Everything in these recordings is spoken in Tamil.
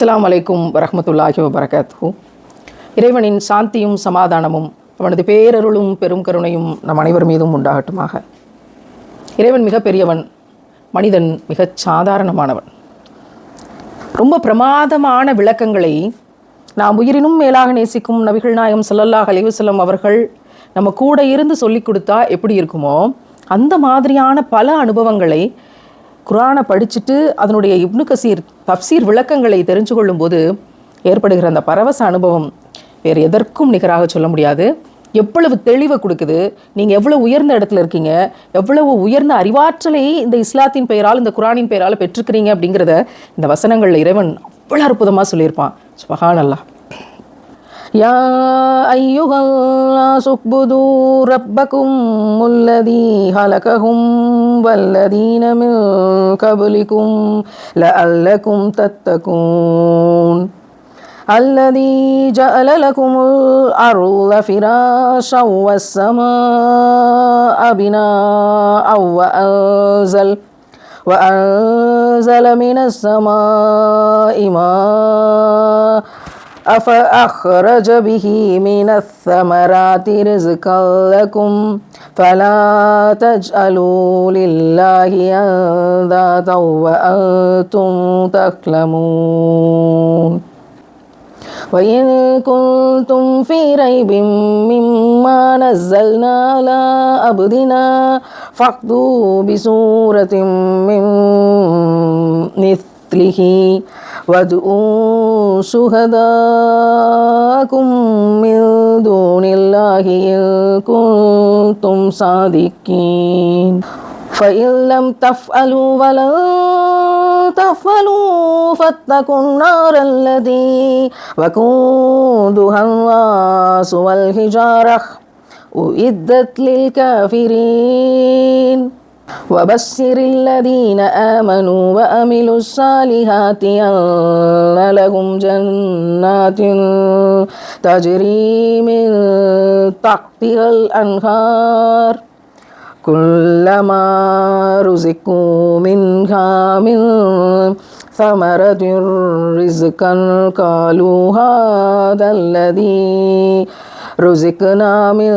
அஸ்லாம் அலைக்கும் வரமத்துல்லாஹி வரகாத்து இறைவனின் சாந்தியும் சமாதானமும் அவனது பேரருளும் பெரும் கருணையும் நம் அனைவர் மீதும் உண்டாகட்டுமாக. இறைவன் மிக பெரியவன் மனிதன் மிகச் சாதாரணமானவன். ரொம்ப பிரமாதமான விளக்கங்களை நாம் உயிரினும் மேலாக நேசிக்கும் நபிகள் நாயம் ஸல்லல்லாஹு அலைஹி அவர்கள் நம்ம கூட இருந்து சொல்லிக் கொடுத்தா எப்படி இருக்குமோ அந்த மாதிரியான பல அனுபவங்களை குரானை படிச்சுட்டு அதனுடைய இப்னு கசீர் தப்சீர் விளக்கங்களை தெரிஞ்சு கொள்ளும்போது ஏற்படுகிற அந்த பரவச அனுபவம் வேறு எதற்கும் நிகராக சொல்ல முடியாது. எவ்வளவு தெளிவை கொடுக்குது நீங்கள் எவ்வளவு உயர்ந்த இடத்துல இருக்கீங்க எவ்வளவு உயர்ந்த அறிவாற்றலை இந்த இஸ்லாத்தின் பெயரால் இந்த குரானின் பெயரால் பெற்றுக்கிறீங்க அப்படிங்கிறத இந்த வசனங்களில் இறைவன் அவ்வளோ அற்புதமாக சொல்லியிருப்பான். சுபஹான் அல்லாஹ் يا أيها الناس اعبدوا ربكم الذي خلقكم والذين من قبلكم لعلكم تتقون. الذي جعل لكم الأرض فراشا والسماء بناء وأنزل وأنزل من السماء ماء أفأخرج به من الثمرات رزقا لكم فلا تجعلوا لله أندادا وأنتم تعلمون وإن كنتم في ريب مما نزلنا على عبدنا فاقضوا بسورة من مثله. وادعوا شهداءكم من دون الله إن كنتم صادقين. فإن لم تفعلوا ولن تفعلوا فاتقوا النار التي وقودها الناس والحجارة. أعدت للكافرين. وبشر الذين آمنوا وعملوا الصالحات أن لهم جنات تجري من تحتها الأنهار كلما رزقوا منها من ثمرة رزقا قالوا هذا الذي رزقنا من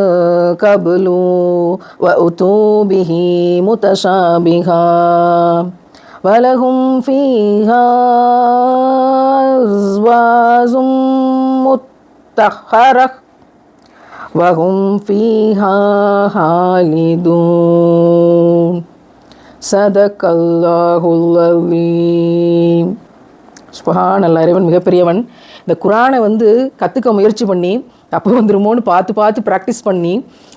قبل وأتوا به متشابها ولهم فيها أزواج مطهرة وهم فيها خالدون صدق الله العظيم சுபஹான் அல்லா இறைவன் மிகப்பெரியவன் இந்த குரானை வந்து கற்றுக்க முயற்சி பண்ணி தப்பு வந்துருமோன்னு பார்த்து பார்த்து ப்ராக்டிஸ் பண்ணி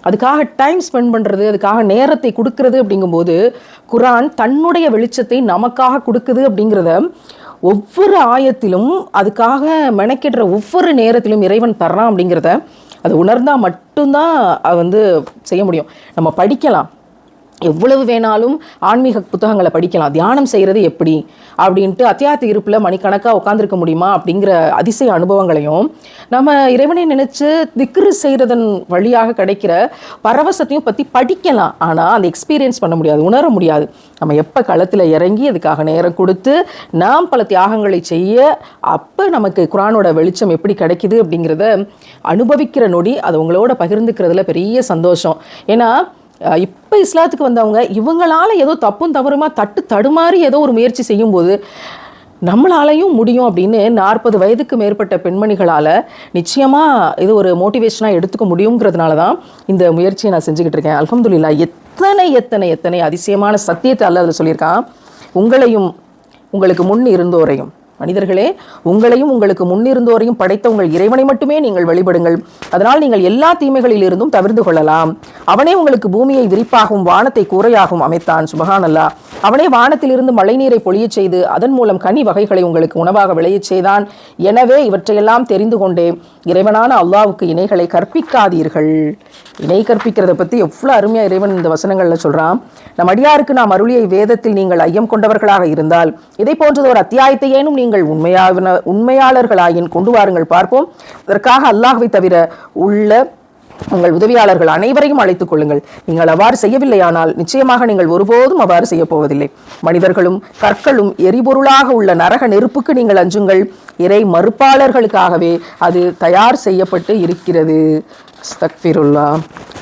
அதுக்காக டைம் ஸ்பெண்ட் பண்ணுறது அதுக்காக நேரத்தை கொடுக்கறது அப்படிங்கும்போது குரான் தன்னுடைய வெளிச்சத்தை நமக்காக கொடுக்குது அப்படிங்கிறத ஒவ்வொரு ஆயத்திலும் அதுக்காக மெனக்கிடுற ஒவ்வொரு நேரத்திலும் இறைவன் தர்றான் அப்படிங்கிறத அது உணர்ந்தால் மட்டும்தான் அது வந்து செய்ய முடியும். நம்ம படிக்கலாம். எவ்வளவு வேணாலும் ஆன்மீக புத்தகங்களை படிக்கலாம். தியானம் செய்கிறது எப்படி? அப்படின்ட்டு அத்தியாத்த இருப்பில் மணிக்கணக்காக உட்காந்துருக்க முடியுமா? அப்படிங்கிற அதிசய அனுபவங்களையும் நம்ம இறைவனை நினச்சி திக்ரு செய்கிறதன் வழியாக கிடைக்கிற பரவசத்தையும் பற்றி படிக்கலாம். ஆனால் அந்த எக்ஸ்பீரியன்ஸ் பண்ண முடியாது உணர முடியாது. நம்ம எப்போ களத்தில் இறங்கி அதுக்காக நேரம் கொடுத்து நாம் பல தியாகங்களை செய்ய அப்போ நமக்கு குரானோட வெளிச்சம் எப்படி கிடைக்குது அப்படிங்கிறத அனுபவிக்கிற நொடி அதை உங்களோட பகிர்ந்துக்கிறதுல பெரிய சந்தோஷம். ஏன்னா இப்போ இஸ்லாத்துக்கு வந்தவங்க இவங்களால ஏதோ தப்பும் தவறுமா தட்டு தடுமாறி ஏதோ ஒரு முயற்சி செய்யும்போது நம்மளாலையும் முடியும் அப்படின்னு நாற்பது வயதுக்கு மேற்பட்ட பெண்மணிகளால் நிச்சயமாக இது ஒரு மோட்டிவேஷனாக எடுத்துக்க முடியுங்கிறதுனால தான் இந்த முயற்சியை நான் செஞ்சுக்கிட்டு இருக்கேன். அலமதுல்லா எத்தனை எத்தனை எத்தனை அதிசயமான சத்தியத்தை அல்ல அதில் சொல்லியிருக்கான்? உங்களையும் உங்களுக்கு முன் இருந்தோரையும். மனிதர்களே உங்களையும் உங்களுக்கு முன்னிருந்தோரையும் படைத்த உங்கள் இறைவனை மட்டுமே நீங்கள் வழிபடுங்கள். அதனால் நீங்கள் எல்லா தீமைகளிலிருந்தும் தவிர்ந்து தவிர்த்து கொள்ளலாம். அவனே உங்களுக்கு பூமியை விரிப்பாகவும் வானத்தை கூரையாகவும் அமைத்தான். சுபகானல்லா. அல்லா அவனே வானத்திலிருந்து மழைநீரை பொழியச் செய்து அதன் மூலம் கனி வகைகளை உங்களுக்கு உணவாக விளையச் செய்தான். எனவே இவற்றையெல்லாம் தெரிந்து கொண்டே இறைவனான அல்லாவுக்கு இணைகளை கற்பிக்காதீர்கள். இணை கற்பிக்கிறத பற்றி எவ்வளோ அருமையாக இறைவன் இந்த வசனங்களில் சொல்கிறான் நம் அடியாருக்கு நாம் அருளியை வேதத்தில் நீங்கள் ஐயம் கொண்டவர்களாக இருந்தால் இதை போன்றது ஒரு அத்தியாயத்தை ஏனும் நீங்கள் உண்மையான உண்மையாளர்களாயின் கொண்டு வாருங்கள் பார்ப்போம். இதற்காக அல்லாஹ்வை தவிர உள்ள உங்கள் உதவியாளர்கள் அனைவரையும் அழைத்துக் கொள்ளுங்கள். நீங்கள் அவ்வாறு செய்யவில்லையானால் நிச்சயமாக நீங்கள் ஒருபோதும் அவ்வாறு செய்ய போவதில்லை. மனிதர்களும் கற்களும் எரிபொருளாக உள்ள நரக நெருப்புக்கு நீங்கள் அஞ்சுங்கள். இறை மறுப்பாளர்களுக்காகவே அது தயார் செய்யப்பட்டு இருக்கிறது. அஸ்தக்ஃபிருல்லா.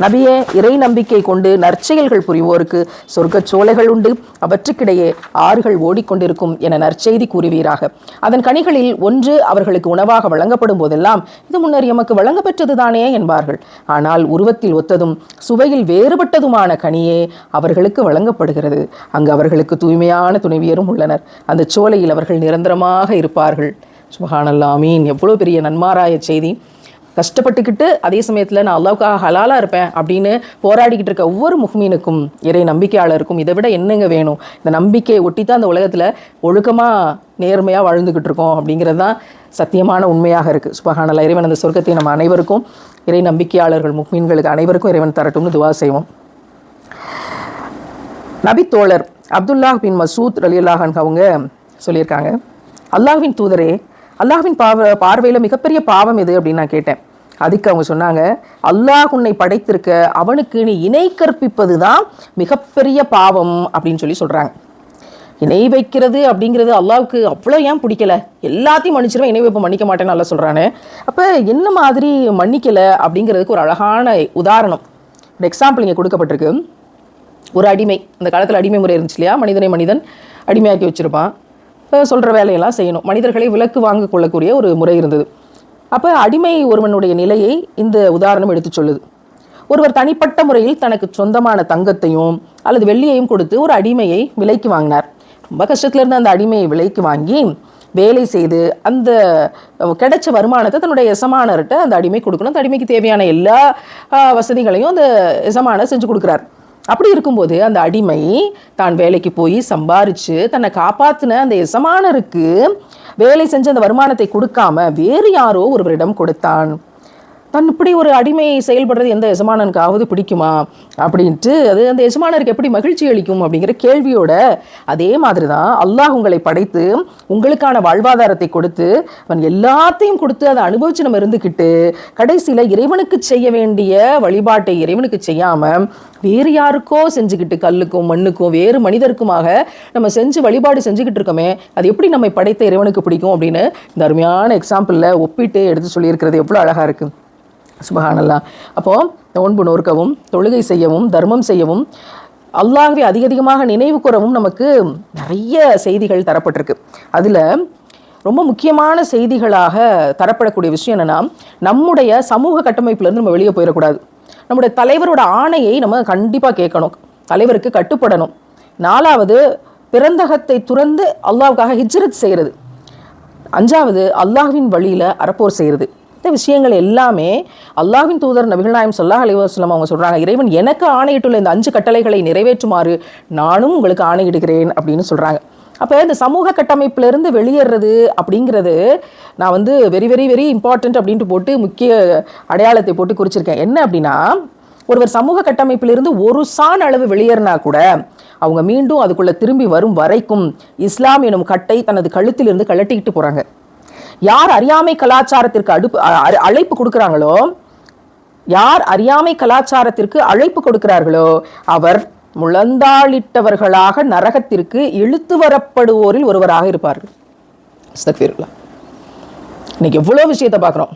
நபியே இறை நம்பிக்கை கொண்டு நற்செயல்கள் புரிவோருக்கு சொர்க்கச் சோலைகள் உண்டு. அவற்றுக்கிடையே ஆறுகள் ஓடிக்கொண்டிருக்கும் என நற்செய்தி கூறுவீராக. அதன் கனிகளில் ஒன்று அவர்களுக்கு உணவாக வழங்கப்படும் போதெல்லாம் இது முன்னர் எமக்கு வழங்கப்பெற்றதுதானே என்பார்கள். ஆனால் உருவத்தில் ஒத்ததும் சுவையில் வேறுபட்டதுமான கனியே அவர்களுக்கு வழங்கப்படுகிறது. அங்கு அவர்களுக்கு தூய்மையான துணைவியரும் உள்ளனர். அந்த சோலையில் அவர்கள் நிரந்தரமாக இருப்பார்கள். சுபஹானல்லா மீன் எவ்வளோ பெரிய நன்மாராய செய்தி. கஷ்டப்பட்டுக்கிட்டு அதே சமயத்தில் நான் அல்லாவுக்காக ஹலாலாக இருப்பேன் அப்படின்னு போராடிக்கிட்டு இருக்க ஒவ்வொரு முஹ்மீனுக்கும் இறை நம்பிக்கையாளருக்கும் இதை விட என்னங்க வேணும்? இந்த நம்பிக்கையை ஒட்டி தான் அந்த உலகத்தில் ஒழுக்கமாக நேர்மையாக வாழ்ந்துக்கிட்டு இருக்கோம் அப்படிங்கிறது தான் சத்தியமான உண்மையாக இருக்குது சுபஹானல்லா இறைவன் அந்த சொர்க்கத்தை நம்ம அனைவருக்கும் இறை நம்பிக்கையாளர்கள் முஹ்மீன்களுக்கு அனைவருக்கும் இறைவன் தரட்டும்னு துவா செய்வோம். நபித்தோழர் அப்துல்லாஹ் பின் மசூத் ரலியல்லாஹன் அவங்க சொல்லியிருக்காங்க அல்லாஹ்வின் தூதரே அல்லாஹ்வின் பாவ பார்வையில் மிகப்பெரிய பாவம் எது அப்படின்னு நான் கேட்டேன். அதுக்கு அவங்க சொன்னாங்க அல்லாஹ் உன்னை படைத்திருக்க அவனுக்கு நீ இணை கற்பிப்பது தான் மிகப்பெரிய பாவம் அப்படின்னு சொல்லி சொல்கிறாங்க இணை வைக்கிறது அப்படிங்கிறது அல்லாவுக்கு அவ்வளோ ஏன் பிடிக்கல? எல்லாத்தையும் மன்னிச்சிருவேன் இணை வைப்பு மன்னிக்க மாட்டேன்னு நல்லா சொல்கிறானே அப்போ என்ன மாதிரி மன்னிக்கலை அப்படிங்கிறதுக்கு ஒரு அழகான உதாரணம். ஒரு எக்ஸாம்பிள் இங்கே கொடுக்கப்பட்டிருக்கு. ஒரு அடிமை அந்த காலத்தில் அடிமை முறை இருந்துச்சு இல்லையா? மனிதனை மனிதன் அடிமையாக்கி வச்சுருப்பான். சொல்கிற வேலையெல்லாம் செய்யணும். மனிதர்களை விலக்கு வாங்க கொள்ளக்கூடிய ஒரு முறை இருந்தது. அப்போ அடிமை ஒருவனுடைய நிலையை இந்த உதாரணம் எடுத்து சொல்லுது. ஒருவர் தனிப்பட்ட முறையில் தனக்கு சொந்தமான தங்கத்தையும் அல்லது வெள்ளியையும் கொடுத்து ஒரு அடிமையை விலைக்கு வாங்கினார். ரொம்ப கஷ்டத்துல இருந்து அந்த அடிமையை விலைக்கு வாங்கி வேலை செய்து அந்த கிடைச்ச வருமானத்தை தன்னுடைய எசமானர்கிட்ட அந்த அடிமை கொடுக்கணும். அந்த அடிமைக்கு தேவையான எல்லா வசதிகளையும் அந்த எசமானர் செஞ்சு கொடுக்குறார். அப்படி இருக்கும்போது அந்த அடிமை தான் வேலைக்கு போய் சம்பாரிச்சு தன்னை காப்பாத்தின அந்த எசமானருக்கு வேலை செஞ்ச அந்த வருமானத்தை கொடுக்காம வேறு யாரோ ஒருவரிடம் கொடுத்தான். தன் இப்படி ஒரு அடிமை செயல்படுறது எந்த எஜமானனுக்காவது பிடிக்குமா அப்படின்ட்டு அது அந்த எஜமானருக்கு எப்படி மகிழ்ச்சி அளிக்கும் அப்படிங்கிற கேள்வியோட அதே மாதிரி தான் அல்லாஹ் உங்களை படைத்து உங்களுக்கான வாழ்வாதாரத்தை கொடுத்து அவன் எல்லாத்தையும் கொடுத்து அதை அனுபவிச்சு நம்ம இருந்துக்கிட்டு கடைசியில் இறைவனுக்கு செய்ய வேண்டிய வழிபாட்டை இறைவனுக்கு செய்யாமல் வேறு யாருக்கோ செஞ்சுக்கிட்டு கல்லுக்கும் மண்ணுக்கும் வேறு மனிதருக்குமாக நம்ம செஞ்சு வழிபாடு செஞ்சுக்கிட்டு இருக்கோமே அது எப்படி நம்மை படைத்த இறைவனுக்கு பிடிக்கும் அப்படின்னு இந்த அருமையான எக்ஸாம்பிளில் ஒப்பிட்டு எடுத்து சொல்லியிருக்கிறது எவ்வளோ அழகாக இருக்குது சுபஹானல்லா. அப்போது நோன்பு நோற்கவும் தொழுகை செய்யவும் தர்மம் செய்யவும் அல்லாஹ்வை அதிக அதிகமாக நினைவு கூறவும் நமக்கு நிறைய செய்திகள் தரப்பட்டிருக்கு. அதில் ரொம்ப முக்கியமான செய்திகளாக தரப்படக்கூடிய விஷயம் என்னென்னா நம்முடைய சமூக கட்டமைப்புலேருந்து நம்ம வெளியே போயிடக்கூடாது. நம்முடைய தலைவரோட ஆணையை நம்ம கண்டிப்பாக கேட்கணும். தலைவருக்கு கட்டுப்படணும். நாலாவது பிறந்தகத்தை துறந்து அல்லாவுக்காக ஹிஜ்ரத் செய்கிறது அஞ்சாவது அல்லாஹ்வின் வழியில் அறப்போர் செய்கிறது மற்ற விஷயங்கள் எல்லாமே அல்லாஹின் தூதர் நபிகள் நாயம் சொல்லாஹ் அலிவாஸ்லம் அவங்க சொல்கிறாங்க இறைவன் எனக்கு ஆணையிட்டுள்ள இந்த அஞ்சு கட்டளைகளை நிறைவேற்றுமாறு நானும் உங்களுக்கு ஆணையிடுகிறேன் அப்படின்னு சொல்கிறாங்க அப்போ இந்த சமூக கட்டமைப்பிலிருந்து வெளியேறது அப்படிங்கிறது நான் வந்து வெரி வெரி வெரி இம்பார்ட்டண்ட் அப்படின்ட்டு போட்டு முக்கிய அடையாளத்தை போட்டு குறிச்சிருக்கேன். என்ன அப்படின்னா ஒருவர் சமூக கட்டமைப்பிலிருந்து ஒரு சான் அளவு வெளியேறினா கூட அவங்க மீண்டும் அதுக்குள்ளே திரும்பி வரும் வரைக்கும் இஸ்லாம் எனும் கட்டை தனது கழுத்திலிருந்து கழட்டிக்கிட்டு போகிறாங்க யார் அறியாமை கலாச்சாரத்திற்கு அடுப்பு அ- அழைப்பு கொடுக்குறாங்களோ யார் அறியாமை கலாச்சாரத்திற்கு அழைப்பு கொடுக்கிறார்களோ அவர் முழந்தாளிட்டவர்களாக நரகத்திற்கு இழுத்து வரப்படுவோரில் ஒருவராக இருப்பார்கள். இன்னைக்கு எவ்வளோ விஷயத்தை பார்க்குறோம்.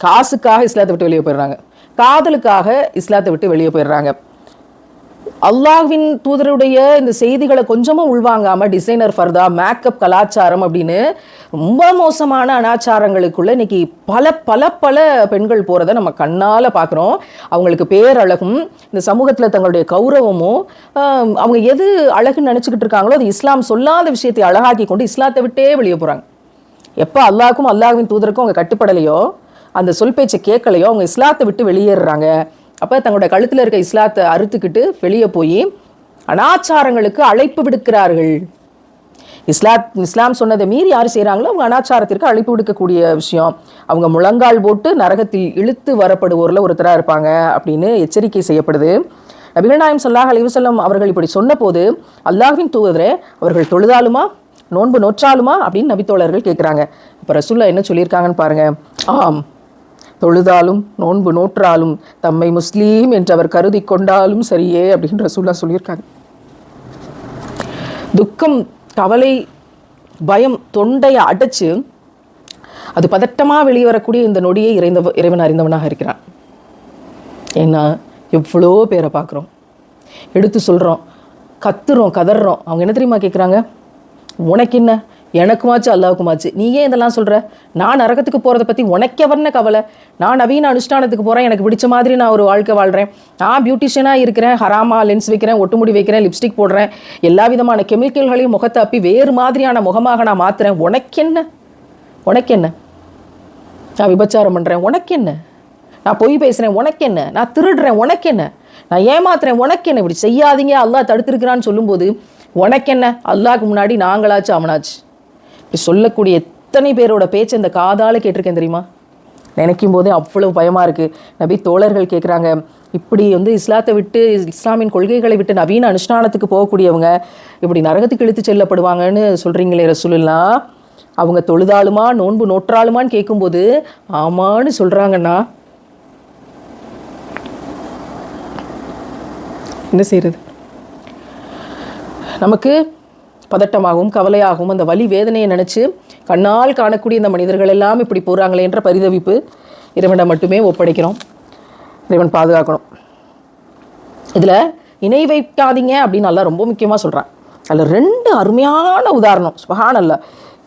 காசுக்காக இஸ்லாத்தை விட்டு வெளியே போயிடுறாங்க. காதலுக்காக இஸ்லாத்தை விட்டு வெளியே போயிடுறாங்க. அல்லாஹ்வின் தூதருடைய இந்த செய்திகளை கொஞ்சமும் உள்வாங்காமல் டிசைனர் ஃபர்தா மேக்கப் கலாச்சாரம் அப்படின்னு ரொம்ப மோசமான அனாச்சாரங்களுக்குள்ள இன்னைக்கு பல பல பல பெண்கள் போகிறத நம்ம கண்ணால் பார்க்குறோம் அவங்களுக்கு பேரழகும் இந்த சமூகத்தில் தங்களுடைய கௌரவமும் அவங்க எது அழகுன்னு நினச்சிக்கிட்டு இருக்காங்களோ அது இஸ்லாம் சொல்லாத விஷயத்தை அழகாக்கி கொண்டு இஸ்லாத்தை விட்டே வெளியே போகிறாங்க எப்போ அல்லாஹ்க்கும் அல்லாஹ்வின் தூதருக்கும் அவங்க கட்டுப்படலையோ அந்த சொல் பேச்சை கேட்கலையோ அவங்க இஸ்லாத்தை விட்டு வெளியேறுறாங்க. அப்போ தங்களுடைய கழுத்தில் இருக்க இஸ்லாத்தை அறுத்துக்கிட்டு வெளியே போய் அனாச்சாரங்களுக்கு அழைப்பு விடுக்கிறார்கள். இஸ்லாத் இஸ்லாம் சொன்னதை மீறி யார் செய்கிறாங்களோ அவங்க அனாச்சாரத்திற்கு அழைப்பு விடுக்கக்கூடிய விஷயம். அவங்க முழங்கால் போட்டு நரகத்தில் இழுத்து வரப்படுவோரில் ஒருத்தராக இருப்பாங்க அப்படின்னு எச்சரிக்கை செய்யப்படுது. நபிகள்நாயம் சொல்லாஹ் அலிவசல்லம் அவர்கள் இப்படி சொன்னபோது அல்லாஹின் தூதரே அவர்கள் தொழுதாலுமா நோன்பு நோற்றாலுமா அப்படின்னு நபித்தோழர்கள் கேட்குறாங்க இப்போ ரசுல்லா என்ன சொல்லியிருக்காங்கன்னு பாருங்கள் ஆம். தொழுதாலும் நோன்பு நோற்றாலும் தம்மை முஸ்லீம் என்று அவர் கருதி கொண்டாலும் சரியே அப்படின்ற ரசூல்லா சொல்லியிருக்காங்க. துக்கம் கவலை பயம் தொண்டையை அடைச்சு அது பதட்டமாக வெளியே வரக்கூடிய இந்த நொடியை இறைந்த இறைவன் அறிந்தவனாக இருக்கிறான். ஏன்னா எவ்வளோ பேரை பார்க்குறோம். எடுத்து சொல்கிறோம் கத்துறோம் கதறோம் அவங்க என்ன தெரியுமா கேட்குறாங்க உனக்கு என்ன? எனக்குமாச்சு அல்லாவுக்குமாச்சு. நீ ஏன் இதெல்லாம் சொல்கிற நான் நரகத்துக்கு போகிறத பற்றி உனக்கு எவர்ன கவலை? நான் நவீன அனுஷ்டானத்துக்கு போகிறேன் எனக்கு பிடிச்ச மாதிரி நான் ஒரு வாழ்க்கை வாழ்கிறேன் நான் பியூட்டிஷியனாக இருக்கிறேன். ஹராமா லென்ஸ் வைக்கிறேன் ஒட்டுமுடி வைக்கிறேன் லிப்ஸ்டிக் போடுறேன். எல்லா விதமான கெமிக்கல்களையும் முகத்தை அப்பி வேறு மாதிரியான முகமாக நான் மாற்றுறேன் உனக்கு என்ன உனக்கு என்ன நான் விபச்சாரம் பண்ணுறேன் உனக்கு என்ன நான் பொய் பேசுகிறேன் உனக்கு என்ன நான் திருடுறேன். உனக்கு என்ன நான் ஏமாத்துறேன். உனக்கு என்ன இப்படி செய்யாதீங்க. அல்லாஹ் தடுத்திருக்கிறான்னு சொல்லும்போது உனக்கு என்ன முன்னாடி நாங்களாச்சு அவனாச்சு. இப்படி சொல்லக்கூடிய எத்தனை பேரோட பேச்சு இந்த காதால் கேட்டிருக்கேன் தெரியுமா? நினைக்கும் போதே அவ்வளவு பயமாக இருக்குது நபி தோழர்கள் கேட்குறாங்க இப்படி வந்து இஸ்லாத்தை விட்டு இஸ்லாமின் கொள்கைகளை விட்டு நவீன அனுஷ்டானத்துக்கு போகக்கூடியவங்க இப்படி நரகத்துக்கு இழுத்து செல்லப்படுவாங்கன்னு சொல்கிறீங்களே ரசூலுல்லா. அவங்க தொழுதாளுமா நோன்பு நோற்றாளுமான்னு கேட்கும்போது ஆமான்னு சொல்கிறாங்கண்ணா என்ன செய்கிறது நமக்கு பதட்டமாகவும் கவலையாகவும் அந்த வலி வேதனையை நினச்சி கண்ணால் காணக்கூடிய இந்த மனிதர்கள் எல்லாம் இப்படி போகிறாங்களே என்ற பரிதவிப்பு இறைவனிடம் மட்டுமே ஒப்படைக்கிறோம். இறைவன் பாதுகாக்கணும். இதில் இணை வைக்காதீங்க அப்படின்னு நல்லா ரொம்ப முக்கியமாக சொல்கிறான் அதில் ரெண்டு அருமையான உதாரணம். சுபஹானல்ல.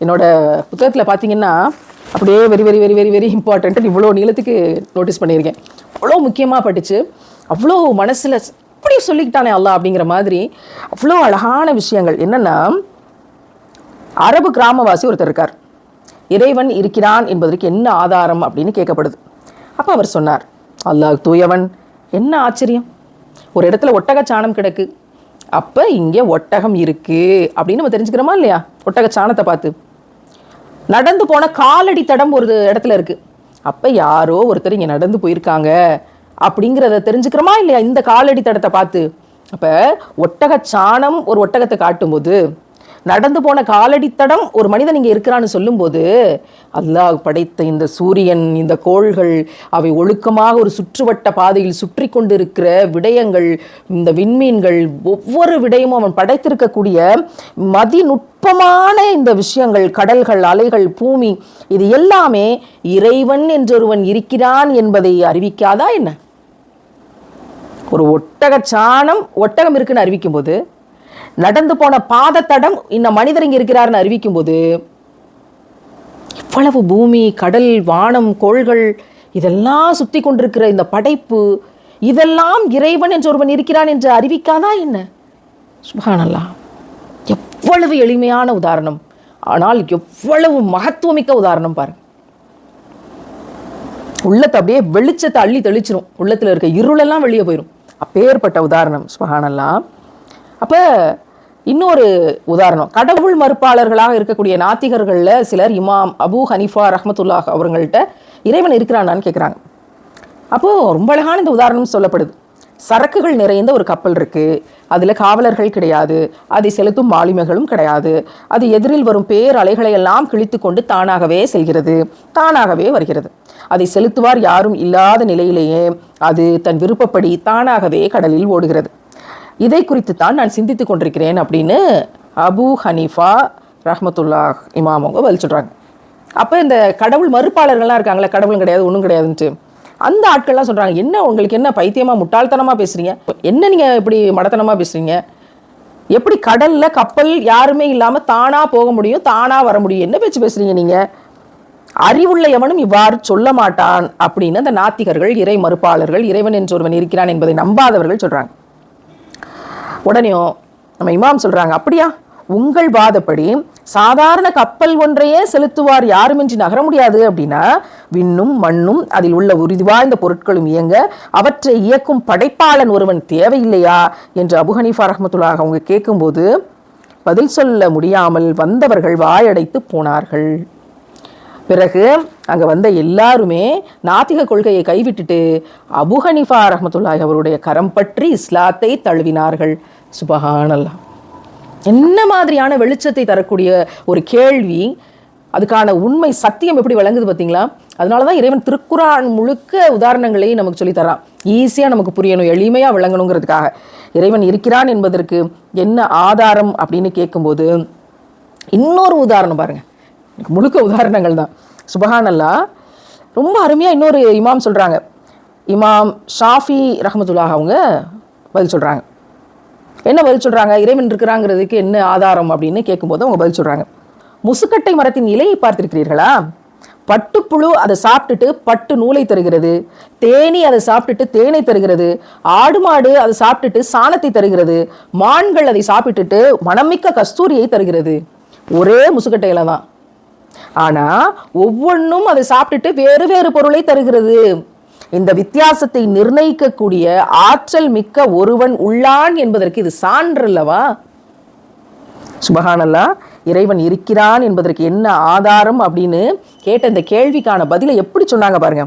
என்னோட புத்தகத்தில் பார்த்தீங்கன்னா அப்படியே very very very very very important இவ்வளோ நீளத்துக்கு நோட்டீஸ் பண்ணியிருக்கேன். அவ்வளோ முக்கியமாக படித்து அவ்வளோ மனசில் அப்படி சொல்லிக்கிட்டானே அல்லாஹ் அப்படிங்கிற மாதிரி அவ்வளோ அழகான விஷயங்கள். என்னென்னா அரபு கிராமவாசி ஒருத்தர் இருக்கார். இறைவன் இருக்கிறான் என்பதற்கு என்ன ஆதாரம் அப்படின்னு கேட்கப்படுது. அப்போ அவர் சொன்னார் அல்லாஹ் தூயவன் என்ன ஆச்சரியம்? ஒரு இடத்துல ஒட்டக சாணம் கிடக்கு. அப்போ இங்கே ஒட்டகம் இருக்கு. அப்படின்னு நம்ம தெரிஞ்சுக்கிறோமா இல்லையா? ஒட்டக சாணத்தை பார்த்து. நடந்து போன காலடி தடம் ஒரு இடத்துல இருக்கு. அப்போ யாரோ ஒருத்தர் இங்கே நடந்து போயிருக்காங்க. அப்படிங்கிறத தெரிஞ்சுக்கிறோமா இல்லையா? இந்த காலடி தடத்தை பார்த்து. அப்போ ஒட்டக சாணம் ஒரு ஒட்டகத்தை காட்டும்போது நடந்து போன காலடி தடம் ஒரு மனிதன் இங்கே இருக்கிறான்னு சொல்லும்போது அல்லாஹ் படைத்த இந்த சூரியன் இந்த கோள்கள் அவை ஒழுக்கமாக ஒரு சுற்றுவட்ட பாதையில் சுற்றி கொண்டிருக்கிற விடயங்கள் இந்த விண்மீன்கள் ஒவ்வொரு விடயமும் அவன் படைத்திருக்கக்கூடிய மதிநுட்பமான இந்த விஷயங்கள் கடல்கள் அலைகள் பூமி இது எல்லாமே இறைவன் என்றொருவன் இருக்கிறான் என்பதை அறிவிக்காதா என்ன? ஒரு ஒட்டக சாணம் ஒட்டகம் இருக்குன்னு அறிவிக்கும் போது நடந்து போன பாதத்தடம் இந்த மனிதர் இங்கே இருக்கிறார்னு அறிவிக்கும் போது இவ்வளவு பூமி கடல் வானம் கோள்கள் இதெல்லாம் சுற்றி கொண்டிருக்கிற இந்த படைப்பு இதெல்லாம் இறைவன் என்று ஒருவன் இருக்கிறான் என்று அறிவிக்காதா என்ன? சுபானல்லா எவ்வளவு எளிமையான உதாரணம். ஆனால் எவ்வளவு மகத்துவமிக்க உதாரணம் பாருங்க. உள்ளத்தை அப்படியே வெளிச்சத்தை அள்ளி தெளிச்சிரும். உள்ளத்தில் இருக்க இருளெல்லாம் வெளியே போயிடும் அப்பேற்பட்ட உதாரணம் சுபஹானல்லா. அப்போ இன்னொரு உதாரணம். கடவுள் மறுப்பாளர்களாக இருக்கக்கூடிய நாத்திகர்களில் சிலர் இமாம் அபூ ஹனீஃபா ரஹமத்துல்லாஹ் அவர்கள்ட்ட இறைவன் இருக்கிறானான்னு கேட்குறாங்க அப்போது ரொம்ப அழகான இந்த உதாரணம் சொல்லப்படுது. சரக்குகள் நிறைந்த ஒரு கப்பல் இருக்கு. அதில் காவலர்கள் கிடையாது. அதை செலுத்தும் மாலுமிகளும் கிடையாது. அது எதிரில் வரும் பேர் அலைகளை எல்லாம் கிழித்து கொண்டு தானாகவே செல்கிறது. தானாகவே வருகிறது. அதை செலுத்துவார் யாரும் இல்லாத நிலையிலேயே அது தன் விருப்பப்படி தானாகவே கடலில் ஓடுகிறது. இதை குறித்து தான் நான் சிந்தித்து கொண்டிருக்கிறேன் அப்படின்னு அபு ஹனீஃபா ரஹமத்துல்லா இமாம் அவங்க பதில் சொல்கிறாங்க அப்போ இந்த கடவுள் மறுப்பாளர்கள்லாம் இருக்காங்களே கடவுளும் கிடையாது ஒன்றும் கிடையாதுன்ட்டு. அந்த ஆட்கள்லாம் சொல்கிறாங்க என்ன உங்களுக்கு என்ன பைத்தியமாக முட்டாள்தனமாக பேசுகிறீங்க என்ன நீங்கள் இப்படி மடத்தனமாக பேசுகிறீங்க எப்படி கடலில் கப்பல் யாருமே இல்லாமல் தானாக போக முடியும் தானாக வர முடியும்? என்ன பேச்சு பேசுகிறீங்க நீங்கள் அறிவுள்ள எவனும் இவ்வாறு சொல்ல மாட்டான் அப்படின்னு அந்த நாத்திகர்கள் இறை மறுப்பாளர்கள் இறைவன் என்று ஒருவன் இருக்கிறான் என்பதை நம்பாதவர்கள் சொல்கிறாங்க உடனேயும் நம்ம இமாம் சொல்றாங்க அப்படியா? உங்கள் வாதப்படி சாதாரண கப்பல் ஒன்றையே செலுத்துவார் யாருமின்றி நகர முடியாது அப்படின்னா விண்ணும் மண்ணும் அதில் உள்ள உறுதி வாய்ந்த பொருட்களும் இயங்க அவற்றை இயக்கும் படைப்பாளன் ஒருவன் தேவையில்லையா என்று அபுஹனிஃபா ரஹமத்துல்லாக அவங்க கேட்கும்போது பதில் சொல்ல முடியாமல் வந்தவர்கள் வாயடைத்து போனார்கள். பிறகு அங்கே வந்த எல்லாருமே நாத்திக கொள்கையை கைவிட்டுட்டு அபுஹனிஃபா ரஹமத்துல்லாஹி அவருடைய கரம் பற்றி இஸ்லாத்தை தழுவினார்கள். சுபஹானல்லா என்ன மாதிரியான வெளிச்சத்தை தரக்கூடிய ஒரு கேள்வி அதுக்கான உண்மை சத்தியம் எப்படி விளங்குது பார்த்தீங்களா? அதனால தான் இறைவன் திருக்குறான் முழுக்க உதாரணங்களையும் நமக்கு சொல்லித் தரான் ஈஸியாக நமக்கு புரியணும் எளிமையாக விளங்கணுங்கிறதுக்காக. இறைவன் இருக்கிறான் என்பதற்கு என்ன ஆதாரம் அப்படின்னு கேட்கும்போது இன்னொரு உதாரணம் பாருங்கள் எனக்கு முழுக்க உதாரணங்கள் தான். சுபஹானல்லா ரொம்ப அருமையாக இன்னொரு இமாம் சொல்கிறாங்க இமாம் ஷாஃபி ரஹமத்துல்லாஹ் அவங்க பதில் சொல்கிறாங்க என்ன பதில் சொல்கிறாங்க இறைவன் இருக்கிறாங்கிறதுக்கு என்ன ஆதாரம் அப்படின்னு கேட்கும்போது அவங்க பதில் சொல்கிறாங்க முசுக்கட்டை மரத்தின் இலையை பார்த்திருக்கிறீர்களா? பட்டுப்புழு அதை சாப்பிட்டுட்டு பட்டு நூலை தருகிறது. தேனி அதை சாப்பிட்டுட்டு தேனை தருகிறது. ஆடு மாடு அதை சாப்பிட்டுட்டு சாணத்தை தருகிறது. மான்கள் அதை சாப்பிட்டுட்டு மனமிக்க கஸ்தூரியை தருகிறது. ஒரே முசுக்கட்டையில தான். ஆனா ஒவ்வொன்றும் அதை சாப்பிட்டுட்டு வேறு வேறு பொருளை தருகிறது. இந்த வித்தியாசத்தை நிர்ணயிக்கக்கூடிய ஆற்றல் மிக்க ஒருவன் உள்ளான் என்பதற்கு இது சான்றல்லவா? சுபஹானல்லா இறைவன் இருக்கிறான் என்பதற்கு என்ன ஆதாரம் அப்படின்னு கேட்ட இந்த கேள்விக்கான பதிலை எப்படி சொன்னாங்க பாருங்க.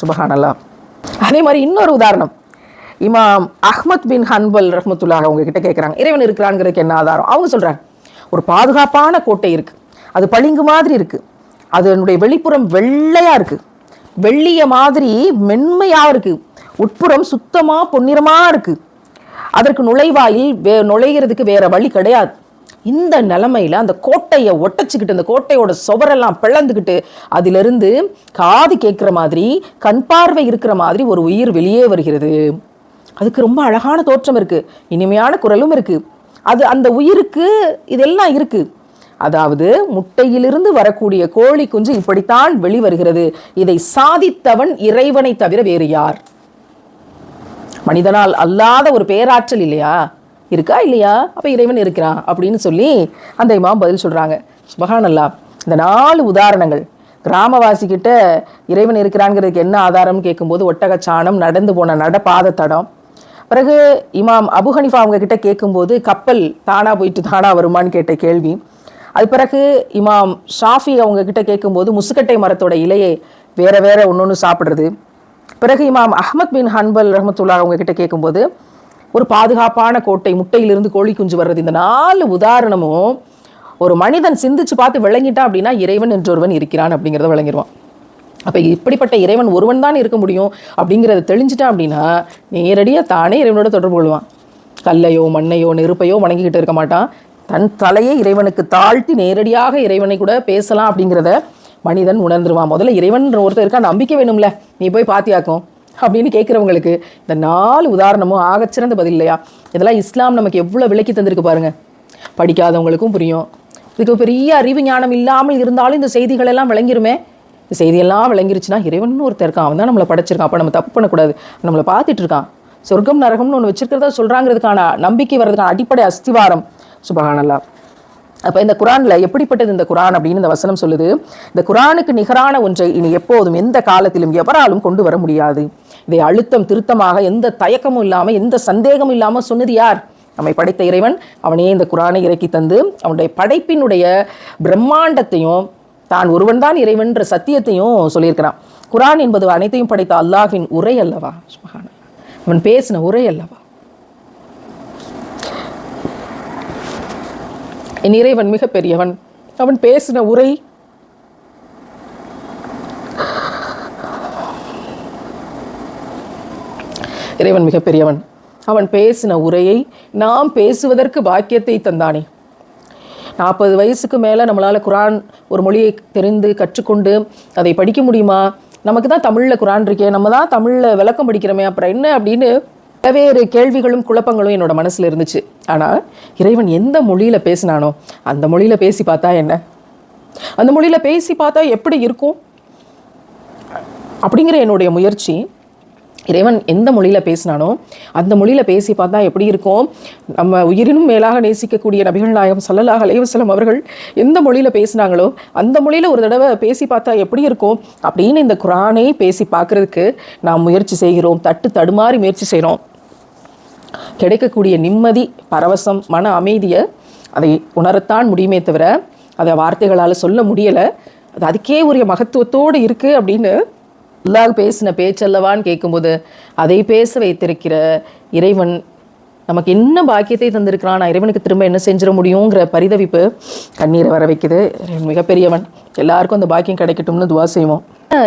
சுபஹானல்லா. அதே மாதிரி இன்னொரு உதாரணம். இமாம் அஹ்மத் பின் ஹன்பல் ரஹ்மத்துல்லாஹ் அவங்க கிட்ட கேட்குறாங்க இறைவன் இருக்கிறாங்கிறதுக்கு என்ன ஆதாரம்? அவங்க சொல்கிறாங்க ஒரு பாதுகாப்பான கோட்டை இருக்குது அது பளிங்கு மாதிரி இருக்குது அதனுடைய வெளிப்புறம் வெள்ளையாக இருக்குது வெள்ளிய மாதிரி மென்மையாக இருக்குது உட்புறம் சுத்தமாக பொன்னிறமாக இருக்குது அதற்கு நுழைவாயில் வே நுழைகிறதுக்கு வேறு வழி கிடையாது. இந்த நிலைமையில அந்த கோட்டையை ஒட்டச்சிக்கிட்டு அந்த கோட்டையோட சுவரெல்லாம் பிளந்துக்கிட்டு அதிலிருந்து காது கேட்குற மாதிரி கண் பார்வை இருக்கிற மாதிரி ஒரு உயிர் வெளியே வருகிறது. அதுக்கு ரொம்ப அழகான தோற்றம் இருக்கு. இனிமையான குரலும் இருக்கு. அது அந்த உயிருக்கு இதெல்லாம் இருக்கு. அதாவது முட்டையிலிருந்து வரக்கூடிய கோழி குஞ்சு இப்படித்தான் வெளிவருகிறது. இதை சாதித்தவன் இறைவனை தவிர வேறு யார்? மனிதனால் அல்லாத ஒரு பேராற்றல் இல்லையா? இருக்கா இல்லையா? அப்போ இறைவன் இருக்கிறான் அப்படின்னு சொல்லி அந்த இமாம் பதில் சொல்கிறாங்க சுபஹானல்லா. இந்த நாலு உதாரணங்கள். கிராமவாசி கிட்ட இறைவன் இருக்கிறாங்கிறதுக்கு என்ன ஆதாரம்னு கேட்கும்போது ஒட்டகச்சாணம் நடந்து போன நடப்பாத தடம். பிறகு இமாம் அபு ஹனிஃபா அவங்க கிட்ட கேட்கும்போது கப்பல் தானா போயிட்டு தானா வருமான்னு கேட்ட கேள்வி. அது பிறகு இமாம் ஷாஃபி அவங்க கிட்ட கேட்கும்போது முசுக்கட்டை மரத்தோட இலையை வேற வேற ஒன்று ஒன்று சாப்பிட்றது. பிறகு இமாம் அஹமத் பின் ஹன்பல் ரஹமத்துல்லா அவங்க கிட்ட கேட்கும்போது ஒரு பாதுகாப்பான கோட்டை முட்டையிலிருந்து கோழி குஞ்சு வர்றது. இந்த நாலு உதாரணமும் ஒரு மனிதன் சிந்திச்சு பார்த்து விளங்கிட்டான் அப்படின்னா இறைவன் என்றொருவன் இருக்கிறான் அப்படிங்கிறத விளங்கிடுவான் அப்போ இப்படிப்பட்ட இறைவன் ஒருவன் தான் இருக்க முடியும் அப்படிங்கிறத தெளிஞ்சிட்டான் அப்படின்னா நேரடியாக தானே இறைவனோட தொடர்பு கொள்வான். கல்லையோ மண்ணையோ நெருப்பையோ வணங்கிக்கிட்டு இருக்க மாட்டான். தன் தலையை இறைவனுக்கு தாழ்த்தி நேரடியாக இறைவனை கூட பேசலாம் அப்படிங்கிறத மனிதன் உணர்ந்துருவான். முதல்ல இறைவன் ஒருத்தர் இருக்கா நம்பிக்கை வேணும்ல. நீ போய் பாத்தியாக்கும். அப்படின்னு கேட்குறவங்களுக்கு இந்த நாலு உதாரணமும் ஆகச்சிறந்த பதில் இல்லையா? இதெல்லாம் இஸ்லாம் நமக்கு எவ்வளோ விலக்கி தந்திருக்கு பாருங்க. படிக்காதவங்களுக்கும் புரியும். இதுக்கு பெரிய அறிவு ஞானம் இல்லாமல் இருந்தாலும் இந்த செய்திகள் எல்லாம் விளங்கிருமே. இந்த செய்தியெல்லாம் விளங்கிருச்சுன்னா இறைவன் ஒருத்தர் இருக்கான். அவன் தான் நம்மளை படைச்சிருக்கான். அப்போ நம்ம தப்பு பண்ணக்கூடாது. நம்மளை பார்த்துட்டு இருக்கான். சொர்க்கம் நரகம்னு ஒன்று வச்சிருக்கிறதா சொல்கிறாங்கிறதுக்கான நம்பிக்கை வர்றதுக்கான அடிப்படை அஸ்திவாரம். சுபகானல்லாம் அப்போ இந்த குரானில் எப்படிப்பட்டது இந்த குரான் அப்படின்னு இந்த வசனம் சொல்லுது? இந்த குரானுக்கு நிகரான ஒன்றை இனி எப்போதும் எந்த காலத்திலும் எவராலும் கொண்டு வர முடியாது. இதை அழுத்தம் திருத்தமாக எந்த தயக்கமும் இல்லாமல் எந்த சந்தேகமும் இல்லாமல் சொன்னது யார்? நம்மை படைத்த இறைவன். அவனே இந்த குரானை இறக்கி தந்து அவனுடைய படைப்பினுடைய பிரம்மாண்டத்தையும் தான் ஒருவன் தான் இறைவன்ற சத்தியத்தையும் சொல்லியிருக்கிறான். குரான் என்பது அனைத்தையும் படைத்த அல்லாஹின் உரை அல்லவா? அவன் பேசின உரை அல்லவா? என் இறைவன் மிக பெரியவன் அவன் பேசின உரை இறைவன் மிக பெரியவன் அவன் பேசின உரையை நாம் பேசுவதற்கு பாக்கியத்தை தந்தானே. நாற்பது வயசுக்கு மேலே நம்மளால் குரான் ஒரு மொழியை தெரிந்து கற்றுக்கொண்டு அதை படிக்க முடியுமா? நமக்கு தான் தமிழில் குரான் இருக்கே நம்ம தான் தமிழில் விளக்கம் படிக்கிறோமே அப்புறம் என்ன அப்படின்னு பல்வேறு கேள்விகளும் குழப்பங்களும் என்னோட மனசில் இருந்துச்சு. ஆனால் இறைவன் எந்த மொழியில் பேசினானோ அந்த மொழியில் பேசி பார்த்தா என்ன? அந்த மொழியில் பேசி பார்த்தா எப்படி இருக்கும்? அப்படிங்கிற என்னுடைய முயற்சி இறைவன் எந்த மொழியில் பேசினானோ அந்த மொழியில் பேசி பார்த்தா எப்படி இருக்கும்? நம்ம உயிரினும் மேலாக நேசிக்கக்கூடிய நபிகள் நாயகம் சல்லல்லாஹ் அலைவசலம் அவர்கள் எந்த மொழியில் பேசினாங்களோ அந்த மொழியில் ஒரு தடவை பேசி பார்த்தா எப்படி இருக்கும்? அப்படின்னு இந்த குரானை பேசி பார்க்குறதுக்கு நாம் முயற்சி செய்கிறோம் தட்டு தடுமாறி முயற்சி செய்கிறோம். கிடைக்கக்கூடிய நிம்மதி பரவசம் மன அமைதியை அதை உணரத்தான் முடியுமே தவிர அதை வார்த்தைகளால் சொல்ல முடியலை. அது அதுக்கே உரிய மகத்துவத்தோடு இருக்குது அப்படின்னு அல்லாஹ் பேசின பேச்சல்லவான்னு கேட்கும்போது அதை பேச வைத்திருக்கிற இறைவன் நமக்கு என்ன பாக்கியத்தை தந்திருக்கிறான்? நான் இறைவனுக்கு திரும்ப என்ன செஞ்சிட முடியுங்கிற பரிதவிப்பு கண்ணீரை வர வைக்குது. மிகப்பெரியவன். எல்லாருக்கும் அந்த பாக்கியம் கிடைக்கட்டும்னு துவா செய்வோம்.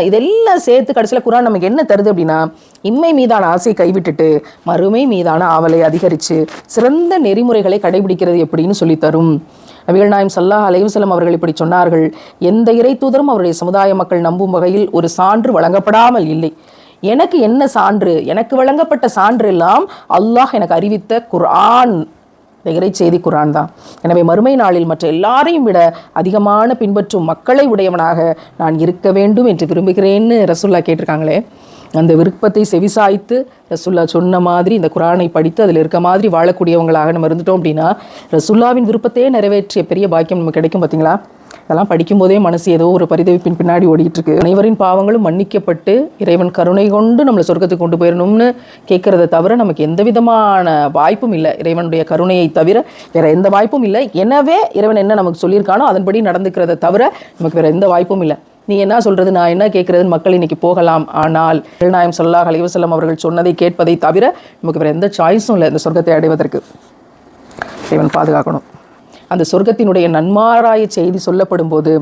இதெல்லாம் சேர்த்து கடைசியில் குரான் நமக்கு என்ன தருது அப்படின்னா இம்மை மீதான ஆசையை கைவிட்டுட்டு மறுமை மீதான ஆவலை அதிகரித்து சிறந்த நெறிமுறைகளை கடைபிடிக்கிறது எப்படின்னு சொல்லித் தரும். நபிகள் நாயம் சல்லாஹ் அலைவசலம் அவர்கள் இப்படி சொன்னார்கள் எந்த இறை தூதரும் அவருடைய சமுதாய மக்கள் நம்பும் வகையில் ஒரு சான்று வழங்கப்படாமல் இல்லை. எனக்கு என்ன சான்று எனக்கு வழங்கப்பட்ட சான்று எல்லாம் அல்லாஹ் எனக்கு அறிவித்த குர்ஆன் இந்த இறை செய்தி குரான் தான். எனவே மறுமை நாளில் மற்ற எல்லாரையும் விட அதிகமான பின்பற்றும் மக்களை உடையவனாக நான் இருக்க வேண்டும் என்று விரும்புகிறேன்னு ரசுல்லா கேட்டிருக்காங்களே. அந்த விருப்பத்தை செவிசாய்த்து ரசுல்லா சொன்ன மாதிரி இந்த குரானை படித்து அதில் இருக்க மாதிரி வாழக்கூடியவங்களாக நம்ம இருந்துட்டோம் அப்படின்னா ரசுல்லாவின் விருப்பத்தையே நிறைவேற்றிய பெரிய பாக்கியம் நமக்கு கிடைக்கும் பார்த்தீங்களா? அதெல்லாம் படிக்கும்போதே மனசு ஏதோ ஒரு பரிதவிப்பின் பின்னாடி ஓடிட்டு இருக்கு அனைவரின் பாவங்களும் மன்னிக்கப்பட்டு இறைவன் கருணை கொண்டு நம்மளை சொர்க்கத்துக்கு கொண்டு போயிடணும்னு கேட்கறத தவிர நமக்கு எந்த விதமான வாய்ப்பும் இல்லை. இறைவனுடைய கருணையை தவிர வேற எந்த வாய்ப்பும் இல்லை. எனவே இறைவன் என்ன நமக்கு சொல்லியிருக்கானோ அதன்படி நடந்துக்கிறத தவிர நமக்கு வேற எந்த வாய்ப்பும் இல்லை. நீ என்ன சொல்றது? நான் என்ன கேட்கறதுன்னு மக்கள் இன்னைக்கு போகலாம். ஆனால் நாயம் சொல்லா அலைவசல்லம் அவர்கள் சொன்னதை கேட்பதை தவிர நமக்கு வேற எந்த சாய்ஸும் இல்லை இந்த சொர்க்கத்தை அடைவதற்கு. இறைவன் பாதுகாக்கணும். அந்த சொர்க்கத்தினுடைய நன்மாராய செய்தி சொல்லப்படும் போது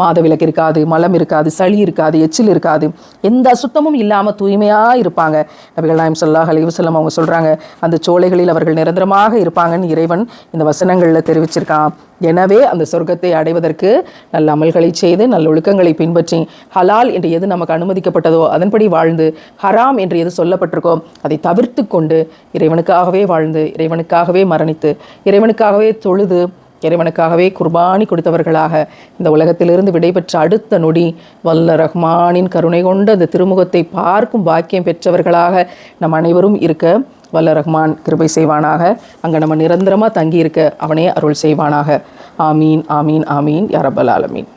மாதவிலக்கு இருக்காது மலம் இருக்காது சளி இருக்காது எச்சில் இருக்காது. எந்த அசுத்தமும் இல்லாமல் தூய்மையாக இருப்பாங்க. நபிகள் நாயம் சொல்லாஹ் அலிவசல்லம் அவங்க சொல்கிறாங்க அந்த சோலைகளில் அவர்கள் நிரந்தரமாக இருப்பாங்கன்னு இறைவன் இந்த வசனங்களில் தெரிவிச்சிருக்கான். எனவே அந்த சொர்க்கத்தை அடைவதற்கு நல்ல அமல்களை செய்து நல்ல ஒழுக்கங்களை பின்பற்றி ஹலால் என்று எது நமக்கு அனுமதிக்கப்பட்டதோ அதன்படி வாழ்ந்து ஹராம் என்று எது சொல்லப்பட்டிருக்கோ அதை தவிர்த்து கொண்டு இறைவனுக்காகவே வாழ்ந்து இறைவனுக்காகவே மரணித்து இறைவனுக்காகவே தொழுது இறைவனுக்காகவே குர்பானி கொடுத்தவர்களாக இந்த உலகத்திலிருந்து விடைபெற்ற அடுத்த நொடி வல்ல ரஹ்மானின் கருணை கொண்ட அந்த திருமுகத்தை பார்க்கும் பாக்கியம் பெற்றவர்களாக நம் அனைவரும் இருக்க வல்ல ரஹ்மான் கிருபை செய்வானாக. அங்கே நம்ம நிரந்தரமாக தங்கியிருக்க அவனே அருள் செய்வானாக. ஆமீன் ஆமீன் ஆமீன். யரபல் ஆலமீன்.